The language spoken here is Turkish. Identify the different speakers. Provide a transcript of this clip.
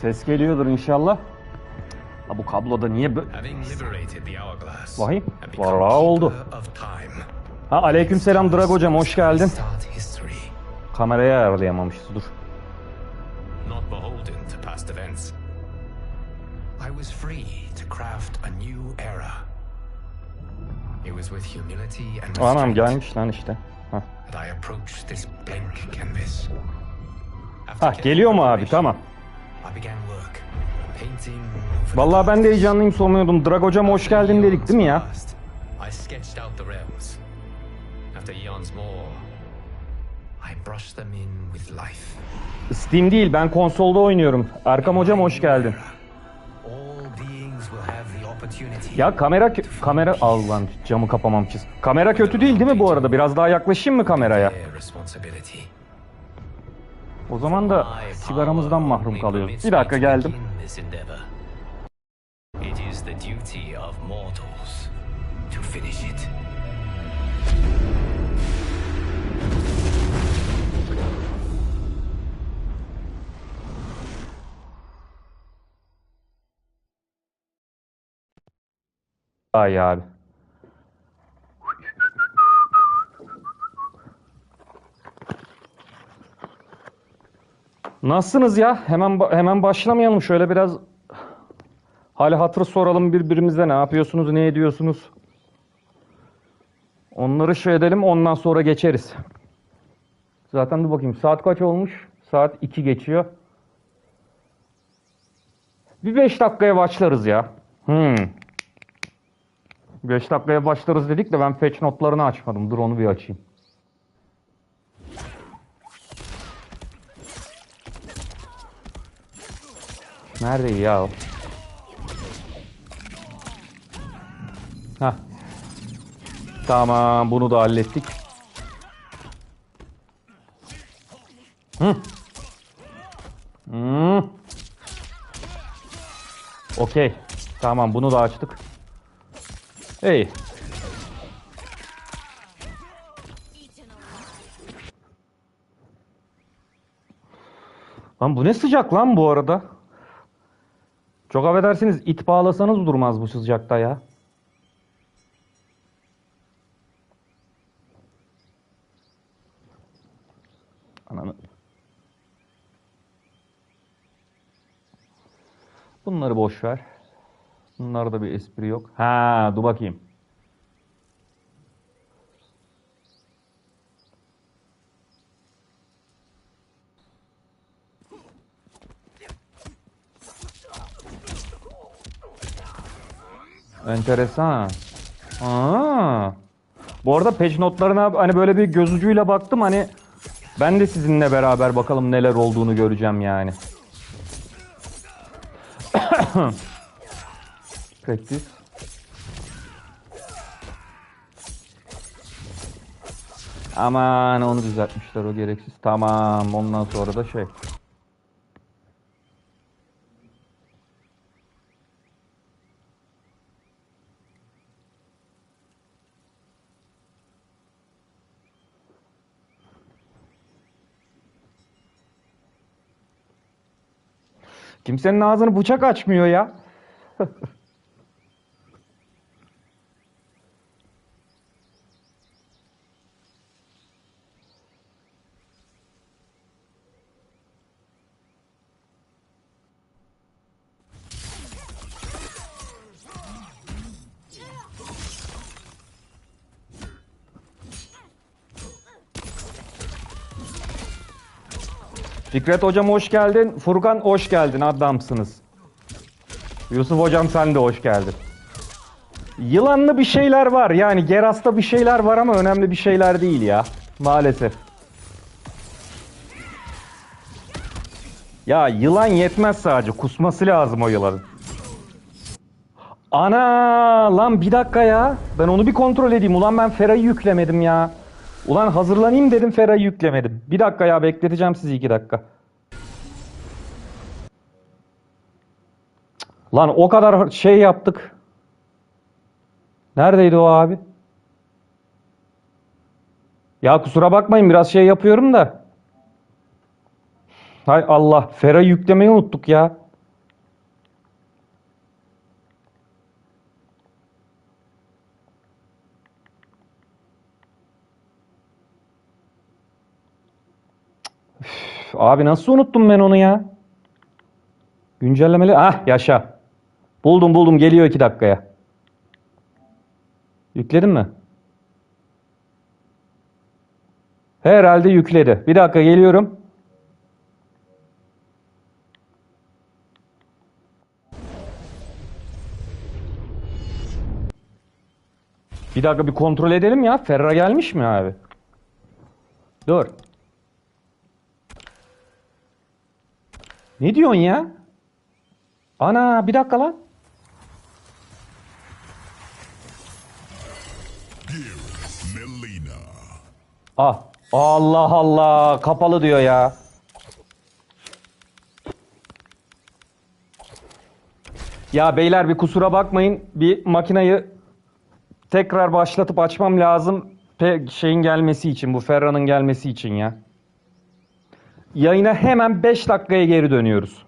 Speaker 1: Ses geliyordur inşallah. Ha bu kabloda niye bö...
Speaker 2: Having liberated the hourglass
Speaker 1: Vay, vallahi oldu. Ha aleykümselam Drag hocam hoş geldin. Kamerayı ayarlayamamışız dur.
Speaker 2: I was free to craft a new era. It was with humility and
Speaker 1: Anam gelmiş lan işte. Ha,
Speaker 2: that I approached this blank canvas. After
Speaker 1: ha geliyor mu abi tamam. Vallahi ben de heyecanlıyım sormuyordum. Drag hocam hoş geldin dedik değil mi ya?
Speaker 2: past. I sketched out the realms. After eons more, I brushed them in with life.
Speaker 1: Steam değil ben konsolda oynuyorum. Erkam hocam hoş geldin. Ya kamera kamera al lan camı kapamamışız. Kamera kötü değil değil mi bu arada? Biraz daha yaklaşayım mı kameraya? O zaman da sigaramızdan mahrum kalıyoruz. Bir dakika geldim.
Speaker 2: begin this endeavor. It is the duty of mortals to finish it.
Speaker 1: Ay abi. Nasılsınız ya? Hemen hemen başlamayalım. Şöyle biraz hali hatır soralım birbirimize. Ne yapıyorsunuz, ne ediyorsunuz? Onları şey edelim, ondan sonra geçeriz. Zaten dur bakayım. Saat kaç olmuş? Saat 2 geçiyor. Bir 5 dakikaya başlarız ya. Hmm. 5 dakikaya başlarız dedik de ben patch notlarını açmadım. Dur onu bir açayım. Nerede ya o? Hah. Tamam bunu da hallettik. Hı. Hmm. Okey. Tamam bunu da açtık. İyi. Lan bu ne sıcak lan bu arada? Çok affedersiniz it bağlasanız durmaz bu sıcakta ya. Ananı. Bunları boş ver. Bunlarda bir espri yok. Ha, dur bakayım. Enteresan. Aa. Bu arada patch notlarına hani böyle bir göz ucuyla baktım hani ben de sizinle beraber bakalım neler olduğunu göreceğim yani. Practice. Aman onu düzeltmişler o gereksiz. Tamam ondan sonra da şey. Kimsenin ağzını bıçak açmıyor ya. Fikret hocam hoş geldin. Furkan hoş geldin. Adamsınız. Yusuf hocam sen de hoş geldin. Yılanlı bir şeyler var. Yani Geras'ta bir şeyler var ama önemli bir şeyler değil ya. Maalesef. Ya yılan yetmez sadece. Kusması lazım o yılanın. Ana lan bir dakika ya. Ben onu bir kontrol edeyim. Ulan ben Fera'yı yüklemedim ya. Ulan hazırlanayım dedim Fera'yı yüklemedim. Bir dakika ya bekleteceğim sizi iki dakika. Lan o kadar şey yaptık. Neredeydi o abi? Ya kusura bakmayın biraz şey yapıyorum da. Hay Allah Fera yüklemeyi unuttuk ya. Abi nasıl unuttum ben onu ya? Güncellemeli. Ah yaşa. Buldum buldum geliyor iki dakikaya. Yükledin mi? Herhalde yükledi. Bir dakika geliyorum. Bir dakika bir kontrol edelim ya. Ferra gelmiş mi abi? Dur. Ne diyorsun ya? Ana bir dakika lan. Ah. Allah Allah. Kapalı diyor ya. Ya beyler bir kusura bakmayın. Bir makinayı tekrar başlatıp açmam lazım. Pe şeyin gelmesi için. Bu Ferra'nın gelmesi için ya. Yayına hemen 5 dakikaya geri dönüyoruz.